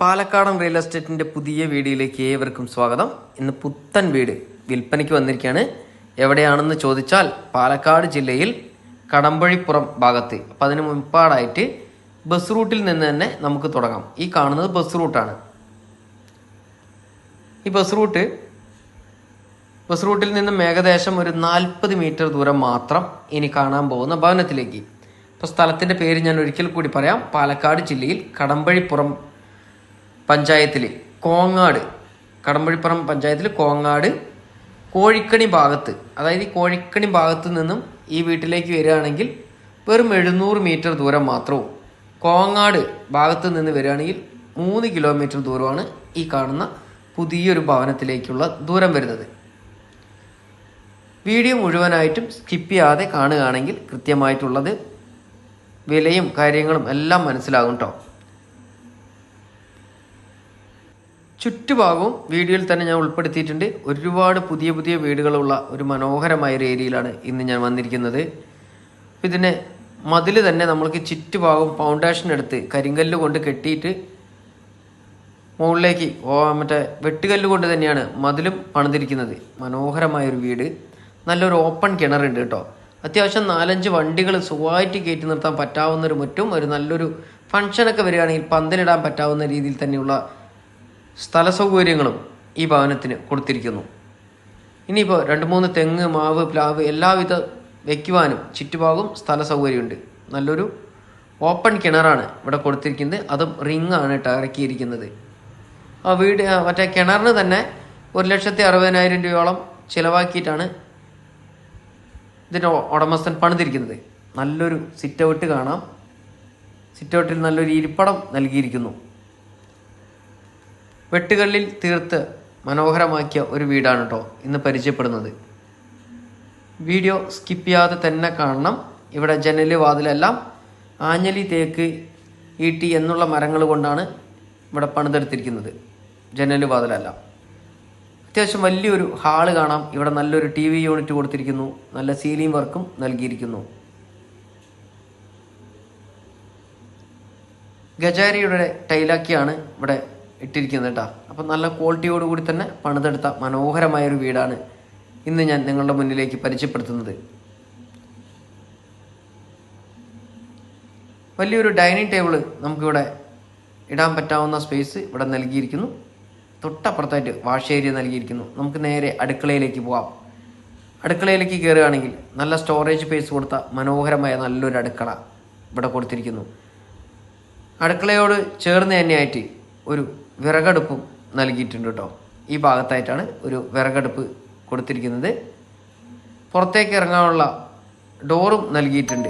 പാലക്കാടൻ റിയൽ എസ്റ്റേറ്റിന്റെ പുതിയ വീഡിയോയിലേക്ക് ഏവർക്കും സ്വാഗതം. ഇന്ന് പുത്തൻ വീട് വിൽപ്പനയ്ക്ക് വന്നിരിക്കുകയാണ്. എവിടെയാണെന്ന് ചോദിച്ചാൽ പാലക്കാട് ജില്ലയിൽ കടമ്പഴിപ്പുറം ഭാഗത്ത്. അപ്പം അതിന് മുൻപാടായിട്ട് ബസ് റൂട്ടിൽ നിന്ന് തന്നെ നമുക്ക് തുടങ്ങാം. ഈ കാണുന്നത് ബസ് റൂട്ടാണ് ഈ ബസ് റൂട്ട് ബസ് റൂട്ടിൽ നിന്നും ഏകദേശം ഒരു നാൽപ്പത് മീറ്റർ ദൂരം മാത്രം ഇനി കാണാൻ പോകുന്ന ഭവനത്തിലേക്ക്. ഇപ്പോൾ സ്ഥലത്തിന്റെ പേര് ഞാൻ ഒരിക്കൽ കൂടി പറയാം. പാലക്കാട് ജില്ലയിൽ കടമ്പഴിപ്പുറം പഞ്ചായത്തിൽ കോങ്ങാട് കടമ്പഴിപ്പുറം പഞ്ചായത്തിൽ കോങ്ങാട് കോഴിക്കണി ഭാഗത്ത് അതായത് ഈ കോഴിക്കണി ഭാഗത്ത് നിന്നും ഈ വീട്ടിലേക്ക് വരികയാണെങ്കിൽ വെറും എഴുന്നൂറ് മീറ്റർ ദൂരം മാത്രവും കോങ്ങാട് ഭാഗത്ത് നിന്ന് വരികയാണെങ്കിൽ മൂന്ന് കിലോമീറ്റർ ദൂരമാണ് ഈ കാണുന്ന പുതിയൊരു ഭവനത്തിലേക്കുള്ള ദൂരം വരുന്നത്. വീഡിയോ മുഴുവനായിട്ടും സ്കിപ്പ് ചെയ്യാതെ കാണുകയാണെങ്കിൽ കൃത്യമായിട്ടുള്ളത് വിലയും കാര്യങ്ങളും എല്ലാം മനസ്സിലാകും കേട്ടോ ചുറ്റുഭാഗവും വീഡിയോയിൽ തന്നെ ഞാൻ ഉൾപ്പെടുത്തിയിട്ടുണ്ട്. ഒരുപാട് പുതിയ പുതിയ വീടുകളുള്ള ഒരു മനോഹരമായ ഒരു ഏരിയയിലാണ് ഇന്ന് ഞാൻ വന്നിരിക്കുന്നത്. ഇതിനെ മതിൽ തന്നെ നമ്മൾക്ക് ചുറ്റുഭാഗവും ഫൗണ്ടേഷൻ എടുത്ത് കരിങ്കല്ല് കൊണ്ട് കെട്ടിയിട്ട് മുകളിലേക്ക് മറ്റേ വെട്ടുകല്ല് കൊണ്ട് തന്നെയാണ് മതിലും പണിതിരിക്കുന്നത്. മനോഹരമായ ഒരു വീട്. നല്ലൊരു ഓപ്പൺ കിണറുണ്ട് കേട്ടോ. അത്യാവശ്യം നാലഞ്ച് വണ്ടികൾ സുഖമായിട്ട് കയറ്റി നിർത്താൻ പറ്റാവുന്ന ഒരു മുറ്റും ഒരു നല്ലൊരു ഫംഗ്ഷനൊക്കെ വരികയാണെങ്കിൽ പന്തലിടാൻ പറ്റാവുന്ന രീതിയിൽ തന്നെയുള്ള സ്ഥല സൗകര്യങ്ങളും ഈ ഭവനത്തിന് കൊടുത്തിരിക്കുന്നു. ഇനിയിപ്പോൾ രണ്ട് മൂന്ന് തെങ്ങ് മാവ് പ്ലാവ് എല്ലാവിധ വയ്ക്കുവാനും ചുറ്റുഭാഗവും സ്ഥല സൗകര്യമുണ്ട് നല്ലൊരു ഓപ്പൺ കിണറാണ് ഇവിടെ കൊടുത്തിരിക്കുന്നത്. അതും റിങ് ആണ് കേട്ടോ ഇറക്കിയിരിക്കുന്നത്. ആ വീട് മറ്റേ കിണറിന് തന്നെ ഒരു ലക്ഷത്തി അറുപതിനായിരം രൂപയോളം ചിലവാക്കിയിട്ടാണ് ഇതിന്റെ ഉടമസ്ഥൻ പണിതിരിക്കുന്നത്. നല്ലൊരു സിറ്റ് ഔട്ട് കാണാം. സിറ്റ് ഔട്ടിൽ നല്ലൊരു ഇരിപ്പടം നൽകിയിരിക്കുന്നു. വെട്ടുകല്ലിൽ തീർത്ത് മനോഹരമാക്കിയ ഒരു വീടാണ് കേട്ടോ ഇന്ന് പരിചയപ്പെടുന്നത്. വീഡിയോ സ്കിപ്പ് ചെയ്യാതെ തന്നെ കാണണം. ഇവിടെ ജനൽ വാതിലെല്ലാം ആഞ്ഞലി തേക്ക് ഈട്ടി എന്നുള്ള മരങ്ങൾ കൊണ്ടാണ് ഇവിടെ പണിതെടുത്തിരിക്കുന്നത്. ജനൽ വാതിലെല്ലാം. അത്യാവശ്യം വലിയൊരു ഹാൾ കാണാം. ഇവിടെ നല്ലൊരു ടി വി യൂണിറ്റ് കൊടുത്തിരിക്കുന്നു. നല്ല സീലിംഗ് വർക്കും നൽകിയിരിക്കുന്നു. ഗജാരിയുടെ ടൈലാക്കിയാണ് ഇവിടെ ഇട്ടിരിക്കുന്നത് കേട്ടോ. അപ്പം നല്ല ക്വാളിറ്റിയോട് കൂടി തന്നെ പണിതെടുത്ത മനോഹരമായൊരു വീടാണ് ഇന്ന് ഞാൻ നിങ്ങളുടെ മുന്നിലേക്ക് പരിചയപ്പെടുത്തുന്നത്. വലിയൊരു ഡൈനിങ് ടേബിൾ നമുക്കിവിടെ ഇടാൻ പറ്റാവുന്ന സ്പേസ് ഇവിടെ നൽകിയിരിക്കുന്നു. തൊട്ടപ്പുറത്തായിട്ട് വാഷ് ഏരിയ നൽകിയിരിക്കുന്നു. നമുക്ക് നേരെ അടുക്കളയിലേക്ക് പോകാം അടുക്കളയിലേക്ക് കയറുകയാണെങ്കിൽ നല്ല സ്റ്റോറേജ് സ്പേസ് കൊടുത്ത മനോഹരമായ നല്ലൊരു അടുക്കള ഇവിടെ കൊടുത്തിരിക്കുന്നു. അടുക്കളയോട് ചേർന്ന് തന്നെയായിട്ട് ഒരു വിറകടുപ്പും നൽകിയിട്ടുണ്ട് കേട്ടോ. ഈ ഭാഗത്തായിട്ടാണ് ഒരു വിറകടുപ്പ് കൊടുത്തിരിക്കുന്നത്. പുറത്തേക്ക് ഇറങ്ങാനുള്ള ഡോറും നൽകിയിട്ടുണ്ട്.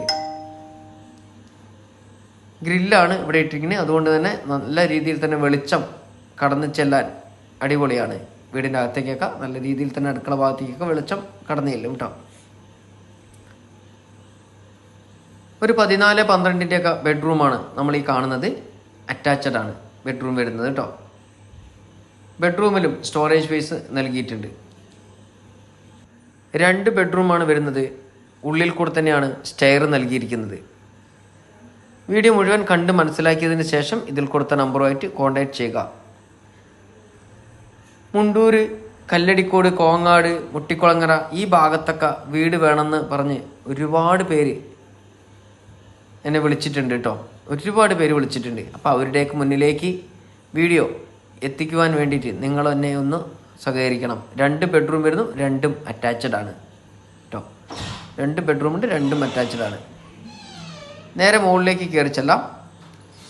ഗ്രില്ലാണ് ഇവിടെ ഇട്ടിരിക്കുന്നത്. അതുകൊണ്ട് തന്നെ നല്ല രീതിയിൽ തന്നെ വെളിച്ചം കടന്നു ചെല്ലാൻ അടിപൊളിയാണ്. വീടിന്റെ അകത്തേക്കൊക്കെ നല്ല രീതിയിൽ തന്നെ അടുക്കള ഭാഗത്തേക്കൊക്കെ വെളിച്ചം കടന്നു ചെല്ലും കേട്ടോ. ഒരു പതിനാല് പന്ത്രണ്ടിന്റെയൊക്കെ ബെഡ്റൂമാണ് നമ്മൾ ഈ കാണുന്നത്. അറ്റാച്ചഡ് ആണ്. ബെഡ്റൂം വരുന്നത് കേട്ടോ ബെഡ്റൂമിലും സ്റ്റോറേജ് സ്പേസ് നൽകിയിട്ടുണ്ട്. രണ്ട് ബെഡ്റൂമാണ് വരുന്നത്. ഉള്ളിൽ കൂടെ തന്നെയാണ് സ്റ്റെയർ നൽകിയിരിക്കുന്നത്. വീഡിയോ മുഴുവൻ കണ്ട് മനസ്സിലാക്കിയതിന് ശേഷം ഇതിൽ കൊടുത്ത നമ്പറുമായിട്ട് കോൺടാക്ട് ചെയ്യുക. മുണ്ടൂര് കല്ലടിക്കോട് കോങ്ങാട് മുട്ടിക്കുളങ്ങര ഈ ഭാഗത്തൊക്കെ വീട് വേണമെന്ന് പറഞ്ഞ് ഒരുപാട് പേര് എന്നെ വിളിച്ചിട്ടുണ്ട് കേട്ടോ ഒരുപാട് പേര് വിളിച്ചിട്ടുണ്ട്. അപ്പോൾ അവരുടെയൊക്കെ മുന്നിലേക്ക് വീഡിയോ എത്തിക്കുവാൻ വേണ്ടിയിട്ട് നിങ്ങൾ എന്നെ ഒന്ന് സഹകരിക്കണം. രണ്ട് ബെഡ്റൂം വരുന്നു രണ്ടും അറ്റാച്ച്ഡ് ആണ്. കേട്ടോ രണ്ട് ബെഡ്റൂം ഉണ്ട് രണ്ടും അറ്റാച്ച്ഡ് ആണ്. നേരെ മുകളിലേക്ക് കയറി ചെല്ലാം.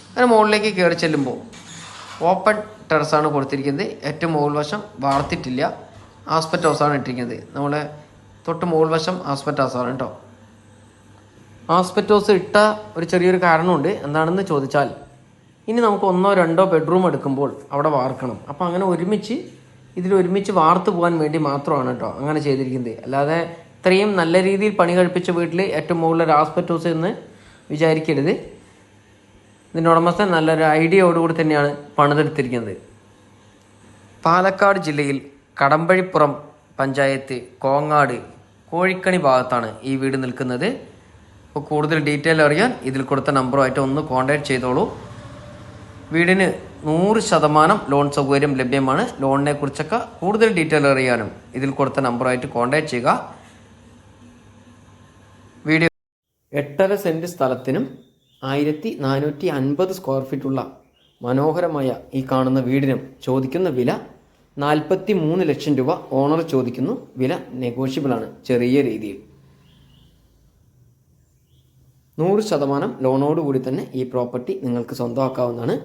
അങ്ങനെ മുകളിലേക്ക് കയറി ചെല്ലുമ്പോൾ ഓപ്പൺ ടെറസാണ് കൊടുത്തിരിക്കുന്നത്. ഏറ്റവും മുകൾ വശം വാർത്തിട്ടില്ല. ആസ്പെറ്റ് ഹൗസാണ് ഇട്ടിരിക്കുന്നത്. നമ്മളെ തൊട്ട് മുകൾ വശം ആസ്പെറ്റ് ഹൗസാണ് കേട്ടോ ആസ്പെറ്റോസ് ഇട്ട ഒരു ചെറിയൊരു കാരണമുണ്ട്. എന്താണെന്ന് ചോദിച്ചാൽ ഇനി നമുക്ക് ഒന്നോ രണ്ടോ ബെഡ്റൂം എടുക്കുമ്പോൾ അവിടെ വാർക്കണം. അപ്പോൾ അങ്ങനെ ഒരുമിച്ച് ഇതിൽ ഒരുമിച്ച് വാർത്ത് പോകാൻ വേണ്ടി മാത്രമാണ് കേട്ടോ അങ്ങനെ ചെയ്തിരിക്കുന്നത്. അല്ലാതെ ഇത്രയും നല്ല രീതിയിൽ പണി കഴിപ്പിച്ച വീട്ടിൽ ഏറ്റവും മുകളിൽ ഒരു ആസ്പെറ്റോസ് എന്ന് വിചാരിക്കരുത്. ഇതിന്റെ ഉടമസ്ഥൻ നല്ലൊരു ഐഡിയയോടുകൂടി തന്നെയാണ് പണിതെടുത്തിരിക്കുന്നത്. പാലക്കാട് ജില്ലയിൽ കടമ്പഴിപ്പുറം പഞ്ചായത്ത് കോങ്ങാട് കോഴിക്കണി ഭാഗത്താണ് ഈ വീട് നിൽക്കുന്നത്. അപ്പോൾ കൂടുതൽ ഡീറ്റെയിൽ അറിയാൻ ഇതിൽ കൊടുത്ത നമ്പറുമായിട്ട് ഒന്ന് കോൺടാക്ട് ചെയ്തോളൂ. വീടിന് നൂറ് ശതമാനം ലോൺ സൗകര്യം ലഭ്യമാണ്. ലോണിനെ കുറിച്ചൊക്കെ കൂടുതൽ ഡീറ്റെയിൽ അറിയാനും ഇതിൽ കൊടുത്ത നമ്പറുമായിട്ട് കോൺടാക്ട് ചെയ്യുക. വീഡിയോ എട്ടര സെന്റ് സ്ഥലത്തിനും ആയിരത്തി നാനൂറ്റി അൻപത് സ്ക്വയർ ഫീറ്റുള്ള മനോഹരമായ ഈ കാണുന്ന വീടിനും ചോദിക്കുന്ന വില നാൽപ്പത്തി മൂന്ന് ലക്ഷം രൂപ. ഓണർ ചോദിക്കുന്നു. വില നെഗോഷ്യബിൾ ആണ്. ചെറിയ രീതിയിൽ. നൂറ് ശതമാനം ലോണോടുകൂടി തന്നെ ഈ പ്രോപ്പർട്ടി നിങ്ങൾക്ക് സ്വന്തമാക്കാവുന്നതാണ്.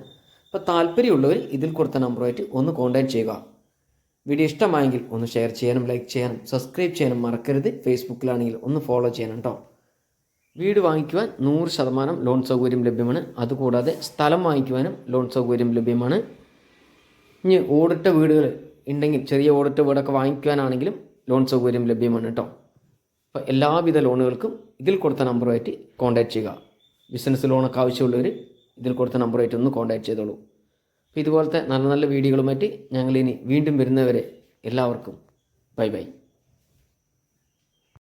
അപ്പോൾ താല്പര്യമുള്ളവർ ഇതിൽ കൊടുത്ത നമ്പറുമായിട്ട് ഒന്ന് കോൺടാക്ട് ചെയ്യുക. വീഡിയോ ഇഷ്ടമായെങ്കിൽ ഒന്ന് ഷെയർ ചെയ്യാനും ലൈക്ക് ചെയ്യാനും സബ്സ്ക്രൈബ് ചെയ്യാനും മറക്കരുത്. ഫേസ്ബുക്കിലാണെങ്കിൽ ഒന്ന് ഫോളോ ചെയ്യണം കേട്ടോ വീട് വാങ്ങിക്കുവാൻ നൂറ് ശതമാനം ലോൺ സൗകര്യം ലഭ്യമാണ്. അതുകൂടാതെ സ്ഥലം വാങ്ങിക്കുവാനും ലോൺ സൗകര്യം ലഭ്യമാണ്. ഇനി ഓടിട്ട വീടുകൾ ഉണ്ടെങ്കിൽ ചെറിയ ഓടിട്ട വീടൊക്കെ വാങ്ങിക്കുവാനാണെങ്കിലും ലോൺ സൗകര്യം ലഭ്യമാണ് കേട്ടോ അപ്പോൾ എല്ലാവിധ ലോണുകൾക്കും ഇതിൽ കൊടുത്ത നമ്പറുമായിട്ട് കോൺടാക്ട് ചെയ്യുക. ബിസിനസ് ലോണൊക്കെ ആവശ്യമുള്ളവർ ഇതിൽ കൊടുത്ത നമ്പറുമായിട്ട് ഒന്ന് കോൺടാക്ട് ചെയ്തോളൂ. അപ്പോൾ ഇതുപോലത്തെ നല്ല നല്ല വീഡിയോകളുമായിട്ട് ഞങ്ങളിനി വീണ്ടും വരുന്നവരെ എല്ലാവർക്കും ബൈ ബൈ.